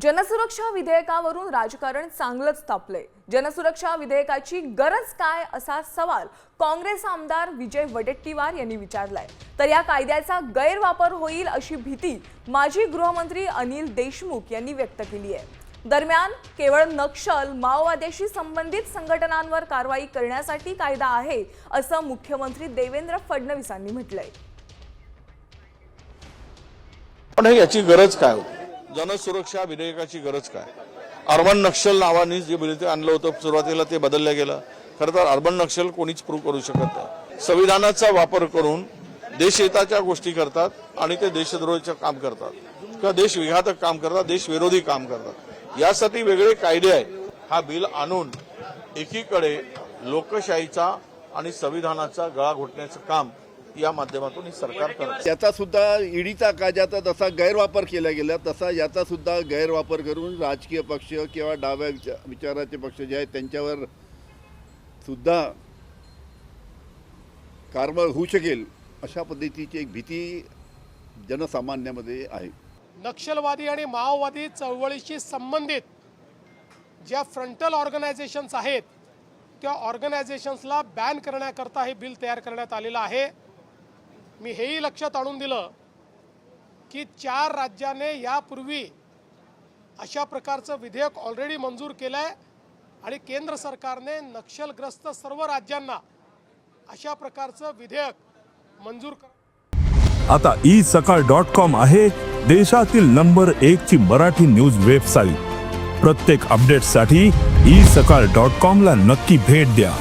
जनसुरक्षा विधेयकावरून राजकारण चांगलंच तापलंय. जनसुरक्षा विधेयकाची गरज काय असा सवाल काँग्रेस आमदार विजय वडेट्टीवार यांनी विचारलाय. तर या कायद्याचा गैरवापर होईल अशी भीती माजी गृहमंत्री अनिल देशमुख यांनी व्यक्त केली आहे. दरम्यान केवळ नक्षल माओवाद्याशी संबंधित संघटनांवर कारवाई करण्यासाठी कायदा आहे असं मुख्यमंत्री देवेंद्र फडणवीसांनी म्हटलंय. पण याची गरज काय होती? जनसुरक्षा विधेयकाची गरज काय? अर्बन नक्षल नावाने जे विधेयक आणलं होतं सुरुवातीला ते बदललं गेलं. खरं तर अर्बन नक्षल कोणीच प्रूव्ह करू शकत नाही. संविधानाचा वापर करून देशहिताच्या गोष्टी करतात आणि ते देशद्रोहीचं काम करतात. किंवा देशविघातक काम करतात देशविरोधी काम करतात. यासाठी वेगळे कायदे आहेत. हा बिल आणून एकीकडे लोकशाहीचा आणि संविधानाचा गळा घोटण्याचं काम या माध्यमातून हे सरकार करत त्याचा सुद्धा ईडीचा कायद्याचा जसा गैरवापर केला गेला तसा याचा सुद्धा गैरवापर करून राजकीय पक्ष किंवा डाव्या विचा- विचाराचे पक्ष जे आहेत त्यांच्यावर सुद्धा कारवाई होऊ शकेल अशा पद्धतीची एक भीती जनसामान्यामध्ये आहे. नक्षलवादी आणि माओवादी चळवळीशी संबंधित ज्या फ्रंटल ऑर्गनायझेशन्स आहेत त्या ऑर्गनायझेशन्सला बॅन करण्याकरता हे बिल तयार करण्यात आलेलं आहे. मी हेही लक्षात आणून दिलं की चार राज्याने यापूर्वी अशा प्रकारचं विधेयक ऑलरेडी मंजूर केलं आहे आणि केंद्र सरकारने नक्षलग्रस्त सर्व राज्यांना अशा प्रकारचं विधेयक मंजूर आता ई सकाळ डॉट कॉम आहे देशातील नंबर एक ची मराठी न्यूज वेबसाईट प्रत्येक अपडेटसाठी ई सकाळ डॉट कॉम ला नक्की भेट द्या.